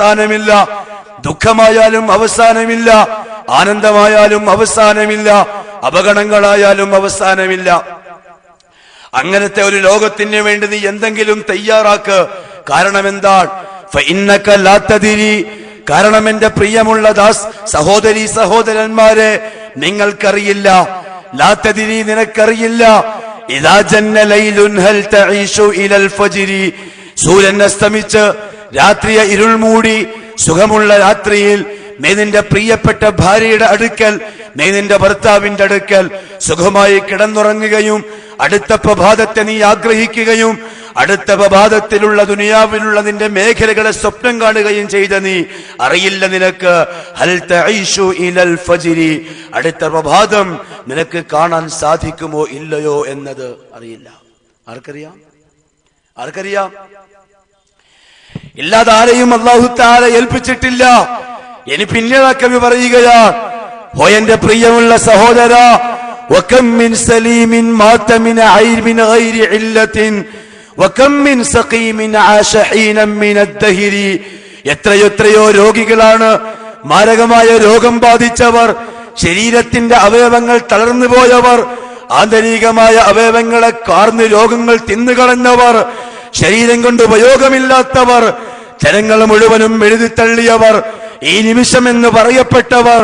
അവസാനമില്ല ദുഃഖമായാലും അവസാനമില്ല. ആനന്ദമായാലും അവസാനമില്ല. അപകടങ്ങളായാലും അവസാനമില്ല. അങ്ങനത്തെ ഒരു ലോകത്തിന് വേണ്ടി നീ എന്തെങ്കിലും തയ്യാറാക്ക്. കാരണം എന്താണ് കാരണം എന്റെ പ്രിയമുള്ള ദാസ് സഹോദരി സഹോദരന്മാരെ നിങ്ങൾക്കറിയില്ല. ലാത്തതിരി നിനക്കറിയില്ല. ഇതാ ജന്ന ലൈലുൻ ഹൽ തഈഷു ഇലൽ ഫജ്രി. സൂര്യൻ അസ്തമിച്ച് രാത്രിയെ ഇരുൾ മൂടി സുഖമുള്ള രാത്രിയിൽ നീ നിന്റെ പ്രിയപ്പെട്ട ഭാര്യയുടെ അടുക്കൽ നീ നിന്റെ ഭർത്താവിന്റെ അടുക്കൽ സുഖമായി കിടന്നുറങ്ങുകയും അടുത്ത പ്രഭാതത്തെ നീ ആഗ്രഹിക്കുകയും അടുത്ത പ്രഭാതത്തിലുള്ള ദുനിയാവിലുള്ള നിന്റെ മേഖലകളെ സ്വപ്നം കാണുകയും ചെയ്ത നീ അറിയില്ല നിനക്ക്. അടുത്ത പ്രഭാതം നിനക്ക് കാണാൻ സാധിക്കുമോ ഇല്ലയോ എന്നത് അറിയില്ല. ആർക്കറിയാം? ആർക്കറിയാം? ഇല്ലാതെ ആരെയും അള്ളാഹു താല ഏൽപ്പിച്ചിട്ടില്ല ഇനി പിന്നീട് കവി പറയുകയാണ് ഓ എന്റെ പ്രിയമുള്ള സഹോദര وكم من سليم مات من عير من غير علة وكم من سقيم عاش حينا من الدهر എത്രയോ എത്രയോ രോഗികളാണ് മാരകമായ രോഗം ബാധിച്ചവർ ശരീരത്തിന്റെ അവയവങ്ങൾ തളർന്നു പോയവർ ആന്തരികമായ അവയവങ്ങളെ കാർന്ന് രോഗങ്ങൾ തിന്നുകളഞ്ഞവർ ശരീരം കൊണ്ട് ഉപയോഗമില്ലാത്തവർ ജനങ്ങൾ മുഴുവനും എഴുതിത്തള്ളിയവർ ഈ നിമിഷം എന്ന് പറയപ്പെട്ടവർ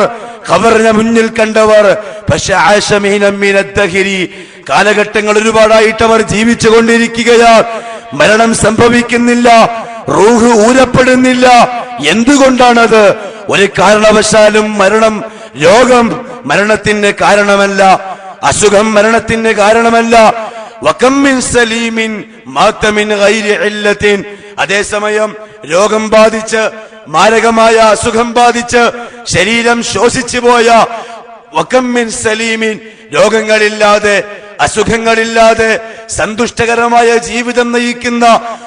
ഖബറിനെ മുന്നിൽ കണ്ടവർ. പക്ഷെ ആശമീനമ്മീനത്തഹിരി കാലഘട്ടങ്ങൾ ഒരുപാടായിട്ട് അവർ ജീവിച്ചു കൊണ്ടിരിക്കുകയാ മരണം സംഭവിക്കുന്നില്ല റൂഹ് ഊരപ്പെടുന്നില്ല. എന്തുകൊണ്ടാണത്? ഒരു കാരണവശാലും മരണം രോഗം മരണത്തിന് കാരണമല്ല അസുഖം മരണത്തിന് കാരണമല്ല. വകമ്മിൻ സലീമിൻ മാത്തമിൻ ഗൈരി ഇല്ലത്തിൻ. അതേസമയം രോഗം ബാധിച്ച് മാരകമായ അസുഖം ബാധിച്ച് ശരീരം ശോഷിച്ചു പോയ വക്കമ്മിൻ സലീമിൻ രോഗങ്ങളില്ലാതെ അസുഖങ്ങളില്ലാതെ സന്തുഷ്ടകരമായ ജീവിതം നയിക്കുന്ന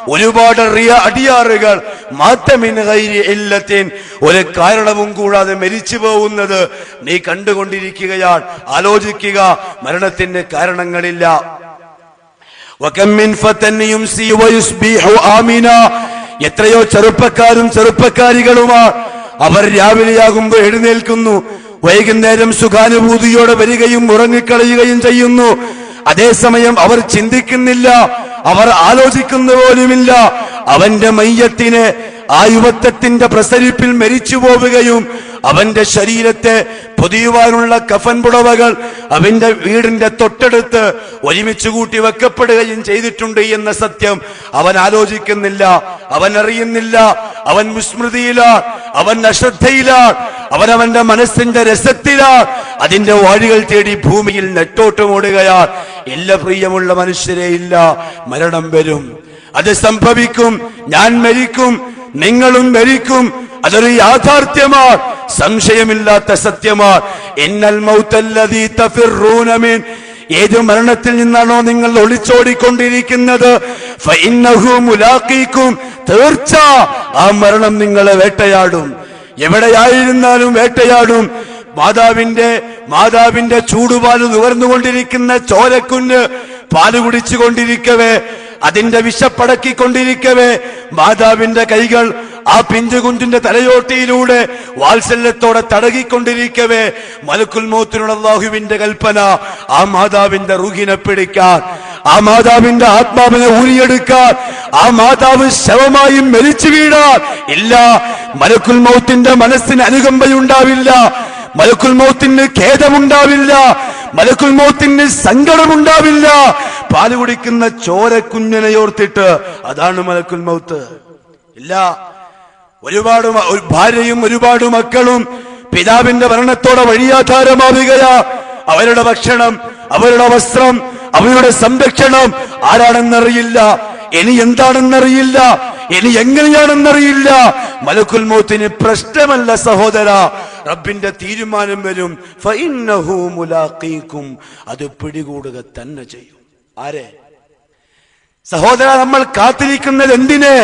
ഒരുപാട് റിയ അടിയാറുകൾ മാറ്റമിൻ ഗൈരി ഇല്ലത്തിൻ. ഒരു കാരണവും കൂടാതെ മരിച്ചു പോകുന്നത് നീ കണ്ടുകൊണ്ടിരിക്കുകയാണ്. ആലോചിക്കുക മരണത്തിന്റെ കാരണങ്ങളില്ല. എത്രയോ ചെറുപ്പക്കാരും ചെറുപ്പക്കാരികളുമാ. അവർ രാവിലെയാകുമ്പോൾ എഴുന്നേൽക്കുന്നു. വൈകുന്നേരം സുഖാനുഭൂതിയോടെ വരികയും ഉറങ്ങിക്കളയുകയും ചെയ്യുന്നു. അതേസമയം അവർ ചിന്തിക്കുന്നില്ല. അവർ ആലോചിക്കുന്ന പോലുമില്ല. അവന്റെ മയ്യത്തിനെ ആ യുവത്വത്തിന്റെ പ്രസരിപ്പിൽ മരിച്ചു പോവുകയും അവന്റെ ശരീരത്തെ പൊതിയുവാനുള്ള കഫൻ പുടവകൾ അവന്റെ വീടിന്റെ തൊട്ടടുത്ത് ഒരുമിച്ച് കൂട്ടി വെക്കപ്പെടുകയും ചെയ്തിട്ടുണ്ട് എന്ന സത്യം. അവൻ ആലോചിക്കുന്നില്ല അവൻ അറിയുന്നില്ല അവൻ വിസ്മൃതിയിലാണ് അവൻ അശ്രദ്ധയിലാണ് അവനവന്റെ മനസ്സിന്റെ രസത്തിലാണ്. അതിന്റെ വഴികൾ തേടി ഭൂമിയിൽ നെട്ടോട്ടമോടുകയാണ് ഇല്ല പ്രിയമുള്ള മനുഷ്യരെ ഇല്ല മരണം വരും. അത് സംഭവിക്കും ഞാൻ മരിക്കും നിങ്ങളും മരിക്കും. അതൊരു യാഥാർത്ഥ്യമാ സംശയമില്ലാത്ത സത്യമാണ്. എന്നൽ മിൻ. ഏത് മരണത്തിൽ നിന്നാണോ നിങ്ങൾ ഒളിച്ചോടിക്കൊണ്ടിരിക്കുന്നത്? തീർച്ച ആ മരണം നിങ്ങളെ വേട്ടയാടും. എവിടെയായിരുന്നാലും വേട്ടയാടും. മാതാവിന്റെ മാതാവിന്റെ ചൂടുപാൽ നുകർന്നുകൊണ്ടിരിക്കുന്ന ചോരക്കുഞ്ഞ് പാൽ കുടിച്ചുകൊണ്ടിരിക്കവേ. അതിന്റെ വിശപ്പടക്കിക്കൊണ്ടിരിക്കവേ. മാതാവിന്റെ കൈകൾ ആ പിഞ്ചുകുഞ്ചിന്റെ തലയോട്ടിയിലൂടെ വാത്സല്യത്തോടെ തടകിക്കൊണ്ടിരിക്കവേ. മലക്കുൽ മോത്തിനുള്ള അള്ളാഹുവിന്റെ കൽപ്പന ആ മാതാവിന്റെ റുഹിനെ പിടിക്കാൻ ആ മാതാവിന്റെ ആത്മാവിനെ ഊരിയെടുക്കാൻ ആ മാതാവ് ശവമായി മരിച്ചു വീഴാൻ ഇല്ല. മലക്കുൽ മൗത്തിന്റെ മനസ്സിന് അനുകമ്പയുണ്ടാവില്ല. മലക്കുൽ മൗത്തിന് ഖേദമുണ്ടാവില്ല. മലക്കുൽ മൗത്തിന് സങ്കടമുണ്ടാവില്ല. പാൽ കുടിക്കുന്ന ചോര കുഞ്ഞിനെയോർത്തിട്ട് അതാണ് മലക്കുൽ മൗത്ത്. ഇല്ല. ഒരുപാട് ഭാര്യയും ഒരുപാട് മക്കളും പിതാവിന്റെ ഭരണത്തോടെ വഴിയാധാരമാവുകയാ. അവരുടെ ഭക്ഷണം അവരുടെ വസ്ത്രം അവരുടെ സംരക്ഷണം ആരാണെന്നറിയില്ല. ഇനി എന്താണെന്നറിയില്ല. ഇനി എങ്ങനെയാണെന്നറിയില്ല. മലക്കുൽ മൗത്തിന് പ്രശ്നമല്ല സഹോദര. റബ്ബിന്റെ തീരുമാനം വരും. അത് പിടികൂടുക തന്നെ ചെയ്യും. ആരെ? സഹോദര നമ്മൾ കാത്തിരിക്കുന്നത് എന്തിന്?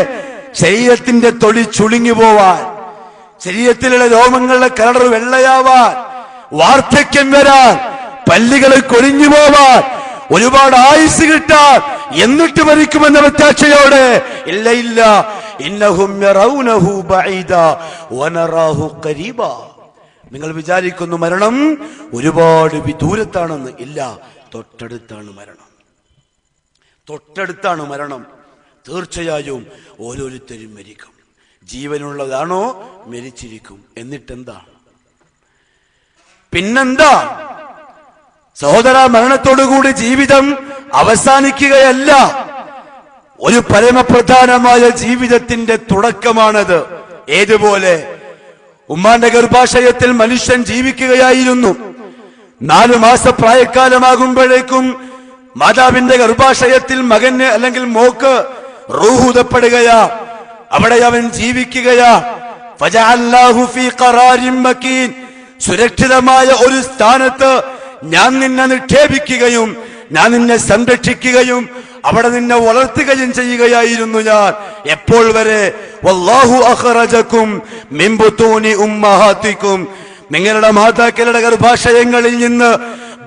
ശരീരത്തിന്റെ തൊലി ചുളിങ്ങി പോവാൻ ശരീരത്തിലുള്ള രോമങ്ങളുടെ കളർ വെള്ളയാവാൻ വാർദ്ധക്യം വരാൻ പല്ലുകൾ കൊഴിഞ്ഞു പോവാൻ ഒരുപാട് ആയുസ് കിട്ടാൻ എന്നിട്ട് മരിക്കുമെന്ന പ്രത്യാശയോടെ ഇല്ല ഇല്ല. നിങ്ങൾ വിചാരിക്കുന്നു മരണം ഒരുപാട് വിദൂരത്താണെന്ന് ഇല്ല തൊട്ടടുത്താണ് മരണം. തൊട്ടടുത്താണ് മരണം. തീർച്ചയായും ഓരോരുത്തരും മരിക്കും. ജീവനുള്ളതാണോ? മരിച്ചിരിക്കും. എന്നിട്ടെന്താ? പിന്നെന്താ? സഹോദര മരണത്തോടുകൂടി ജീവിതം അവസാനിക്കുകയല്ല. ഒരു പരമപ്രധാനമായ ജീവിതത്തിന്റെ തുടക്കമാണത്. ഏതുപോലെ? ഉമ്മാന്റെ ഗർഭാശയത്തിൽ മനുഷ്യൻ ജീവിക്കുകയായിരുന്നു. നാലു മാസ പ്രായക്കാലമാകുമ്പോഴേക്കും മാതാവിന്റെ ഗർഭാശയത്തിൽ മകന് അല്ലെങ്കിൽ മോക്ക് റൂഹുതപ്പെടുകയാ അവിടെ അവൻ ജീവിക്കുകയാ. സുരക്ഷിതമായ ഒരു സ്ഥാനത്ത് ഞാൻ നിന്നെ നിക്ഷേപിക്കുകയും ഞാൻ നിന്നെ സംരക്ഷിക്കുകയും അവിടെ നിന്നെ വളർത്തുകയും ചെയ്യുകയായിരുന്നു ഞാൻ. എപ്പോൾ വരെ? നിങ്ങളുടെ മാതാക്കളുടെ ഗർഭാശയങ്ങളിൽ നിന്ന്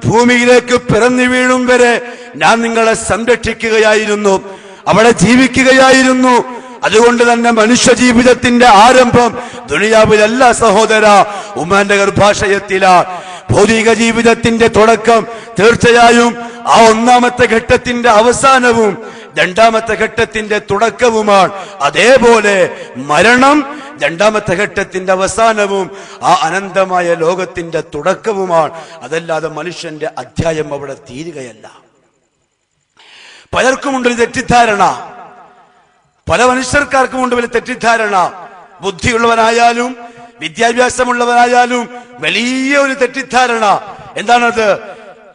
ഭൂമിയിലേക്ക് പിറന്നു വീഴും വരെ ഞാൻ നിങ്ങളെ സംരക്ഷിക്കുകയായിരുന്നു. അവിടെ ജീവിക്കുകയായിരുന്നു. അതുകൊണ്ട് തന്നെ മനുഷ്യ ജീവിതത്തിന്റെ ആരംഭം ദുനിയാവിലല്ല സഹോദര ഉമ്മാന്റെ ഗർഭാശയത്തിലാ. ഭൗതിക ജീവിതത്തിന്റെ തുടക്കം തീർച്ചയായും ആ ഒന്നാമത്തെ ഘട്ടത്തിന്റെ അവസാനവും രണ്ടാമത്തെ ഘട്ടത്തിന്റെ തുടക്കവുമാണ്. അതേപോലെ മരണം രണ്ടാമത്തെ ഘട്ടത്തിന്റെ അവസാനവും ആ അനന്തമായ ലോകത്തിന്റെ തുടക്കവുമാണ്. അതല്ലാതെ മനുഷ്യന്റെ അധ്യായം അവിടെ തീരുകയല്ല. പലർക്കുമുണ്ട് ഒരു തെറ്റിദ്ധാരണ. പല മനുഷ്യർക്കാർക്കുമുണ്ട് വലിയ തെറ്റിദ്ധാരണ. ബുദ്ധിയുള്ളവനായാലും വിദ്യാഭ്യാസമുള്ളവനായാലും വലിയ ഒരു തെറ്റിദ്ധാരണ. എന്താണത്?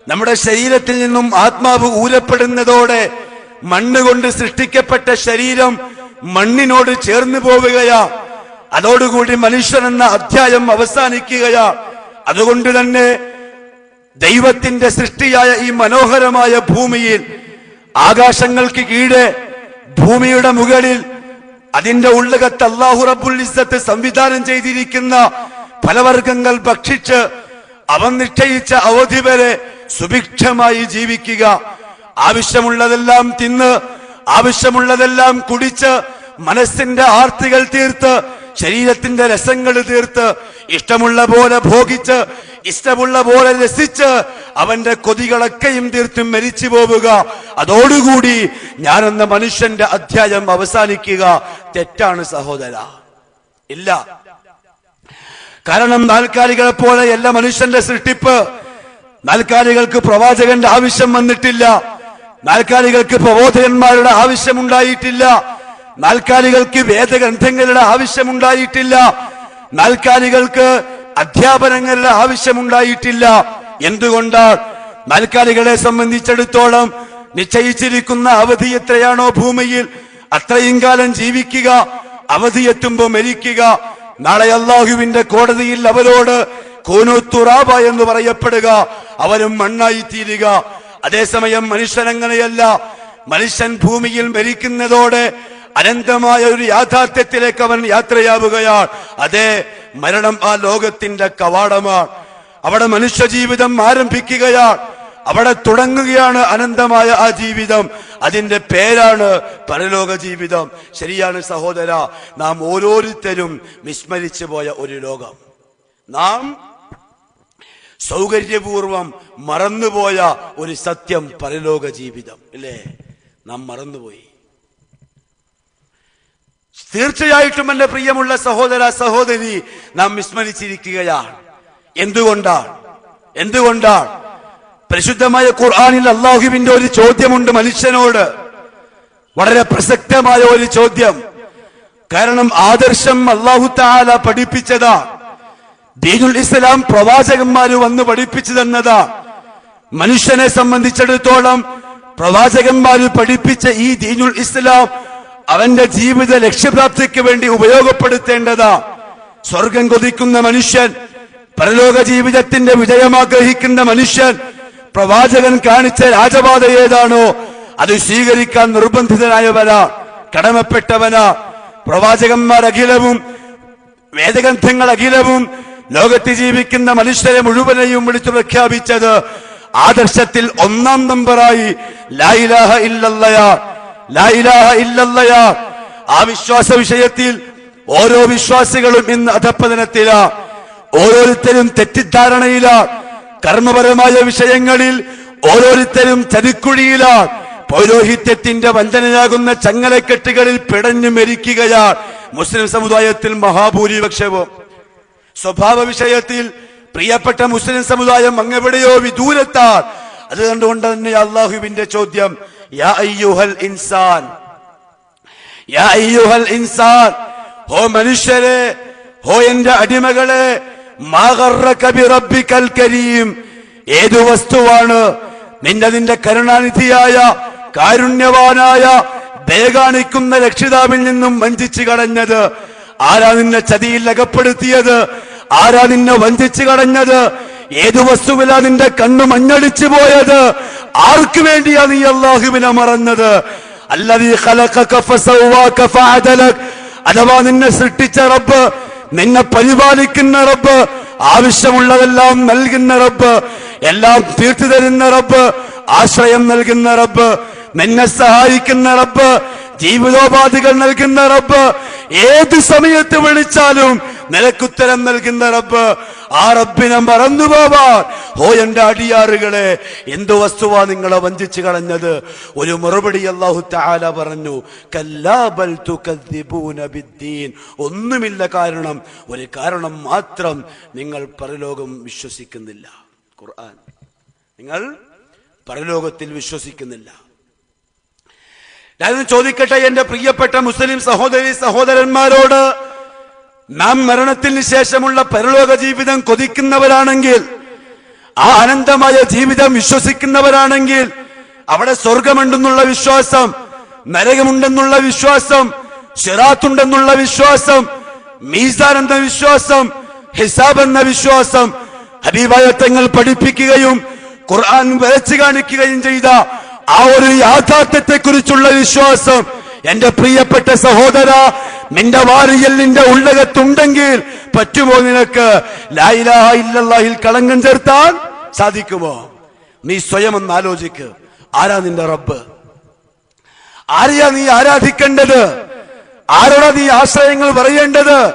നമ്മുടെ ശരീരത്തിൽ നിന്നും ആത്മാവ് ഊരപ്പെടുന്നതോടെ മണ്ണ് കൊണ്ട് സൃഷ്ടിക്കപ്പെട്ട ശരീരം മണ്ണിനോട് ചേർന്നു പോവുകയാ. അതോടുകൂടി മനുഷ്യൻ എന്ന അധ്യായം അവസാനിക്കുകയാ. അതുകൊണ്ട് തന്നെ ദൈവത്തിന്റെ സൃഷ്ടിയായ ഈ മനോഹരമായ ഭൂമിയിൽ ആകാശങ്ങൾക്ക് കീഴെ ഭൂമിയുടെ മുകളിൽ അതിന്റെ ഉള്ളകത്ത് അള്ളാഹു റബ്ബുൽ ഇസ്സത്ത് സംവിധാനം ചെയ്തിരിക്കുന്ന ഫലവർഗങ്ങൾ ഭക്ഷിച്ച് അവൻ നിശ്ചയിച്ച അവധി വരെ സുഭിക്ഷമായി ജീവിക്കുക. ആവശ്യമുള്ളതെല്ലാം തിന്ന് ആവശ്യമുള്ളതെല്ലാം കുടിച്ച് മനസ്സിന്റെ ആർത്തികൾ തീർത്ത് ശരീരത്തിന്റെ രസങ്ങൾ തീർത്ത് ഇഷ്ടമുള്ള പോലെ ഭോഗിച്ച് ഇഷ്ടമുള്ള പോലെ രസിച്ച് അവന്റെ കൊതികളൊക്കെയും തീർത്തും മരിച്ചു പോവുക. അതോടുകൂടി ഞാനെന്ന മനുഷ്യന്റെ അധ്യായം അവസാനിക്കുക. തെറ്റാണ് സഹോദര. ഇല്ല. കാരണം നാൽക്കാലികളെ പോലെ എല്ലാ മനുഷ്യന്റെ സൃഷ്ടിപ്പ്. നാൽക്കാലികൾക്ക് പ്രവാചകന്റെ ആവശ്യം വന്നിട്ടില്ല. നാൽക്കാലികൾക്ക് പ്രബോധകന്മാരുടെ ആവശ്യമുണ്ടായിട്ടില്ല. നാൽക്കാലികൾക്ക് വേദഗ്രന്ഥങ്ങളുടെ ആവശ്യമുണ്ടായിട്ടില്ല. നാൽക്കാലികൾക്ക് അധ്യാപനങ്ങളുടെ ആവശ്യമുണ്ടായിട്ടില്ല. എന്തുകൊണ്ടാണ്? നാൽക്കാലികളെ സംബന്ധിച്ചിടത്തോളം നിശ്ചയിച്ചിരിക്കുന്ന അവധി എത്രയാണോ ഭൂമിയിൽ? അത്രയും കാലം ജീവിക്കുക അവധി എത്തുമ്പോ മരിക്കുക. നാളെ അള്ളാഹുവിന്റെ കോടതിയിൽ അവരോട് കോനൂത്തുറാബ എന്ന് പറയപ്പെടുക. അവരും മണ്ണായി തീരുക അതേസമയം മനുഷ്യൻ അങ്ങനെയല്ല മനുഷ്യൻ ഭൂമിയിൽ മരിക്കുന്നതോടെ അനന്തമായ ഒരു യാഥാർത്ഥ്യത്തിലേക്ക് അവൻ യാത്രയാവുകയാണ്. അതെ മരണം ആ ലോകത്തിന്റെ കവാടമാണ്. അവിടെ മനുഷ്യ ജീവിതം ആരംഭിക്കുകയാണ്. അവിടെ തുടങ്ങുകയാണ് അനന്തമായ ആ ജീവിതം. അതിന്റെ പേരാണ് പരലോക ജീവിതം. ശരിയാണ് സഹോദര നാം ഓരോരുത്തരും വിസ്മരിച്ചു പോയ ഒരു ലോകം. നാം സൗകര്യപൂർവം മറന്നുപോയ ഒരു സത്യം പരലോക ജീവിതം അല്ലേ നാം മറന്നുപോയി. തീർച്ചയായിട്ടും എന്റെ പ്രിയമുള്ള സഹോദര സഹോദരി നാം വിസ്മരിച്ചിരിക്കുകയാണ്. എന്തുകൊണ്ടാണ്? എന്തുകൊണ്ടാണ്? പരിശുദ്ധമായ ഖുർആാനിൽ അള്ളാഹുവിന്റെ ഒരു ചോദ്യമുണ്ട് മനുഷ്യനോട്. വളരെ പ്രസക്തമായ ഒരു ചോദ്യം. കാരണം ആദർശം അള്ളാഹു താല പഠിപ്പിച്ചതാ ദീനുൽ ഇസ്ലാം പ്രവാചകന്മാര് വന്ന് പഠിപ്പിച്ചു തന്നതാ മനുഷ്യനെ സംബന്ധിച്ചിടത്തോളം പ്രവാചകന്മാര് പഠിപ്പിച്ച ഈ ദീനുൽ ഇസ്ലാം അവന്റെ ജീവിത ലക്ഷ്യപ്രാപ്തിക്ക് വേണ്ടി ഉപയോഗപ്പെടുത്തേണ്ടതാ. സ്വർഗം കൊതിക്കുന്ന മനുഷ്യൻ പരലോക ജീവിതത്തിന്റെ വിജയമാഗ്രഹിക്കുന്ന മനുഷ്യൻ പ്രവാചകൻ കാണിച്ച രാജപാത ഏതാണോ അത് സ്വീകരിക്കാൻ നിർബന്ധിതനായവനാ കടമപ്പെട്ടവനാ. പ്രവാചകന്മാർ അഖിലവും വേദഗ്രന്ഥങ്ങൾ അഖിലവും ലോകത്ത് ജീവിക്കുന്ന മനുഷ്യരെ മുഴുവനെയും വിളിച്ചു പ്രഖ്യാപിച്ചത് ആദർശത്തിൽ ഒന്നാം നമ്പറായി ലായിലാഹ ഇല്ലല്ലയാ ലായിലാഹ ഇല്ലല്ലയാ. ആ വിശ്വാസ വിഷയത്തിൽ ഓരോ വിശ്വാസികളും ഇന്ന് അധപ്പതനത്തില ഓരോരുത്തരും തെറ്റിദ്ധാരണയില. കർമ്മപരമായ വിഷയങ്ങളിൽ ഓരോരുത്തരും ചതിക്കുഴിയിലാ. പൗരോഹിത്യത്തിന്റെ വഞ്ചനയാകുന്ന ചങ്ങലക്കെട്ടുകളിൽ പിടഞ്ഞു മരിക്കുകയാ. മുസ്ലിം സമുദായത്തിൽ മഹാഭൂരിപക്ഷവും. സ്വഭാവ വിഷയത്തിൽ പ്രിയപ്പെട്ട മുസ്ലിം സമുദായം അങ്ങെവിടെയോ വിദൂരത്താൽ. അത് കണ്ടുകൊണ്ട് തന്നെ അള്ളാഹുവിന്റെ ചോദ്യം യാ അയ്യുഹൽ ഇൻസാൻ? യാ അയ്യുഹൽ ഇൻസാൻ? ഹോ മനുഷ്യരെ ഹോ എന്റെ അടിമകളെ കരീം? ഏതു വസ്തുവാണ് നിന്റെ നിന്റെ കരുണാനിധിയായ കാരുണ്യവാനായ ദയകാണിക്കുന്ന രക്ഷിതാവിൽ നിന്നും വഞ്ചിച്ചു കളഞ്ഞത്? ആരാ നിന്നെ ചതിയിൽ അകപ്പെടുത്തിയത്? ആരാ നിന്നെ വഞ്ചിച്ചു കടഞ്ഞത് ഏതു വസ്തുവിലാ നിന്റെ കണ്ണു മഞ്ഞടിച്ചു പോയത്? ആർക്കു വേണ്ടിയാ നീ അള്ളാഹുവിനെ മറന്നത്? അഥവാ നിന്നെ സൃഷ്ടിച്ച റബ്ബ് നിന്നെ പരിപാലിക്കുന്ന റബ്ബ് ആവശ്യമുള്ളതെല്ലാം നൽകുന്ന റബ്ബ് എല്ലാം തീർത്തു തരുന്ന റബ്ബ് ആശ്രയം നൽകുന്ന റബ്ബ് നിന്നെ സഹായിക്കുന്ന റബ്ബ് ജീവിതോപാധികൾ നൽകുന്ന റബ്ബ് ഏത് സമയത്ത് വിളിച്ചാലും നിനക്കുത്തരം നൽകുന്ന റബ്ബ് ആ റബ്ബിനെ മറന്നു പോവാൻ. ഹോ എന്റെ അടിയാറുകളെ എന്തു വസ്തുവാ നിങ്ങളെ വഞ്ചിച്ചു കളഞ്ഞത്? ഒരു മറുപടി അള്ളാഹു താല പറഞ്ഞു ഒന്നുമില്ല കാരണം ഒരു കാരണം മാത്രം നിങ്ങൾ പരലോകം വിശ്വസിക്കുന്നില്ല. ഖുർആൻ. നിങ്ങൾ പരലോകത്തിൽ വിശ്വസിക്കുന്നില്ല. ഞാനൊന്ന് ചോദിക്കട്ടെ എന്റെ പ്രിയപ്പെട്ട മുസ്ലിം സഹോദരി സഹോദരന്മാരോട് നാം മരണത്തിന് ശേഷമുള്ള പരലോക ജീവിതം കൊതിക്കുന്നവരാണെങ്കിൽ ആ അനന്തമായ ജീവിതം വിശ്വസിക്കുന്നവരാണെങ്കിൽ അവിടെ സ്വർഗമുണ്ടെന്നുള്ള വിശ്വാസം നരകമുണ്ടെന്നുള്ള വിശ്വാസം ഷിറാത്തുണ്ടെന്നുള്ള വിശ്വാസം മീസാൻ എന്ന വിശ്വാസം ഹിസാബ് എന്ന വിശ്വാസം ഹബീബായ തങ്ങൾ പഠിപ്പിക്കുകയും ഖുർആൻ വരച്ചു കാണിക്കുകയും ചെയ്ത ആ ഒരു യാഥാർത്ഥ്യത്തെ കുറിച്ചുള്ള വിശ്വാസം എന്റെ പ്രിയപ്പെട്ട സഹോദര നിന്റെ വാരിയൽ നിന്റെ ഉള്ളകത്തുണ്ടെങ്കിൽ പറ്റുമോ നിനക്ക്? ലായിലാഹ ഇല്ലല്ലാഹിൽ കളങ്കം ചേർത്താൻ സാധിക്കുമോ? നീ സ്വയം ഒന്ന് ആലോചിക്ക്. ആരാ നിന്റെ റബ്ബ്? ആരെയാ നീ ആരാധിക്കേണ്ടത്? ആരോടാ നീ ആശ്രയങ്ങൾ പറയേണ്ടത്?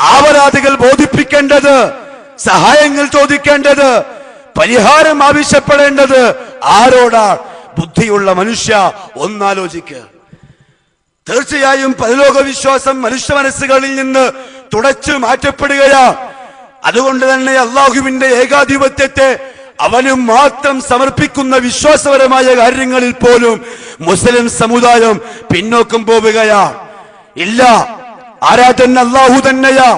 ആവരാധികൾ ബോധിപ്പിക്കേണ്ടത്? സഹായങ്ങൾ ചോദിക്കേണ്ടത്? പരിഹാരം ആവശ്യപ്പെടേണ്ടത്? ആരോടാ? ബുദ്ധിയുള്ള മനുഷ്യ ഒന്നാലോചിക്ക് തീർച്ചയായും പരലോക വിശ്വാസം മനുഷ്യ മനസ്സുകളിൽ നിന്ന് തുടച്ചു മാറ്റപ്പെടുകയാ. അതുകൊണ്ട് തന്നെ അള്ളാഹുവിന്റെ ഏകാധിപത്യത്തെ അവന് മാത്രം സമർപ്പിക്കുന്ന വിശ്വാസപരമായ കാര്യങ്ങളിൽ പോലും മുസ്ലിം സമുദായം പിന്നോക്കം പോവുകയാ. ഇല്ല ആരാധൻ അള്ളാഹു തന്നെയാ.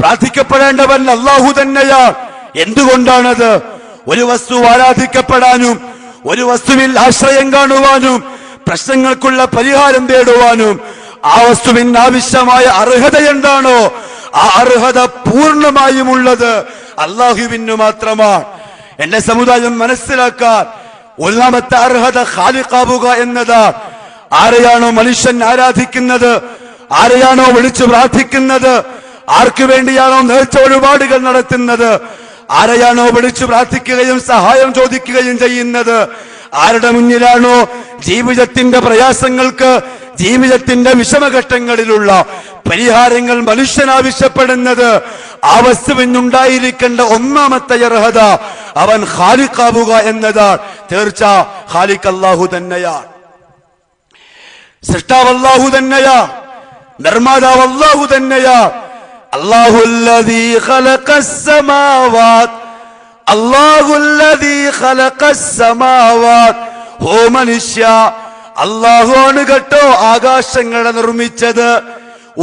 പ്രാർത്ഥിക്കപ്പെടേണ്ടവൻ അള്ളാഹു തന്നെയാ. എന്തുകൊണ്ടാണത്? ഒരു വസ്തു ആരാധിക്കപ്പെടാനും ഒരു വസ്തുവിൽ ആശ്രയം കാണുവാനും പ്രശ്നങ്ങൾക്കുള്ള പരിഹാരം തേടുവാനും ആ വസ്തുവിന് ആവശ്യമായ അർഹത എന്താണോ ആ അർഹത പൂർണമായും ഉള്ളത് അള്ളാഹുവിന് മാത്രമാണ്. എന്റെ സമുദായം മനസ്സിലാക്കാൻ ഒന്നാമത്തെ അർഹത ഖാലിഖാവുക എന്നതാണ്. ആരെയാണോ മനുഷ്യൻ ആരാധിക്കുന്നത്? ആരെയാണോ വിളിച്ചു പ്രാർത്ഥിക്കുന്നത്? ആർക്കു വേണ്ടിയാണോ നേർച്ച ഒരുപാടുകൾ നടത്തുന്നത്? ആരെയാണോ വിളിച്ചു പ്രാർത്ഥിക്കുകയും സഹായം ചോദിക്കുകയും ചെയ്യുന്നത്? ആരുടെ മുന്നിലാണോ ജീവിതത്തിന്റെ പ്രയാസങ്ങൾക്ക് ജീവിതത്തിന്റെ വിഷമഘട്ടങ്ങളിലുള്ള പരിഹാരങ്ങൾ മനുഷ്യൻ ആവശ്യപ്പെടുന്നത് ആ വസ്തുവിനുണ്ടായിരിക്കേണ്ട ഒന്നാമത്തെ അർഹത അവൻ ഹാലിക്കാവുക എന്നതാണ്. തീർച്ച ഹാലിഖ് അള്ളാഹു സൃഷ്ടാവല്ലാഹു സൃഷ്ടാവ് അള്ളാഹു തന്നെയാ നിർമ്മാതാവ് അള്ളാഹു തന്നെയാ അള്ളാഹുല്ലതീ ഓ മനുഷ്യ അള്ളാഹുവാണ് കേട്ടോ ആകാശങ്ങളെ നിർമ്മിച്ചത്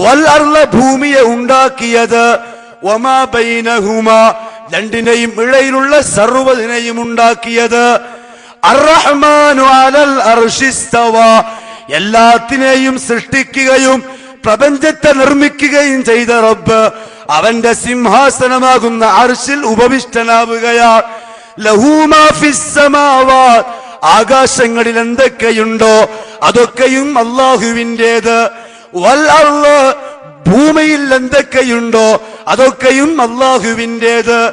വല്ലർല ഭൂമിയെ ഉണ്ടാക്കിയത് ഒമാ രണ്ടിനെയും ഇടയിലുള്ള സർവതിനെയും ഉണ്ടാക്കിയത്. എല്ലാത്തിനെയും സൃഷ്ടിക്കുകയും പ്രപഞ്ചത്തെ നിർമ്മിക്കുകയും ചെയ്ത റബ്ബ് അവന്റെ സിംഹാസനമാകുന്ന അർഷിൽ ഉപവിഷ്ടനാവുകയാ. ലഹൂമാ ഫിസ്സമാവാ ആകാശങ്ങളിൽ എന്തൊക്കെയുണ്ടോ അതൊക്കെയും അള്ളാഹുവിന്റെത്. ഭൂമിയിൽ എന്തൊക്കെയുണ്ടോ അതൊക്കെയും അള്ളാഹുവിന്റെത്.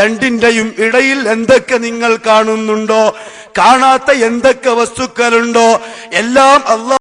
രണ്ടിന്റെയും ഇടയിൽ എന്തൊക്കെ നിങ്ങൾ കാണുന്നുണ്ടോ? കാണാത്ത എന്തൊക്കെ വസ്തുക്കളുണ്ടോ? എല്ലാം അള്ളാഹ്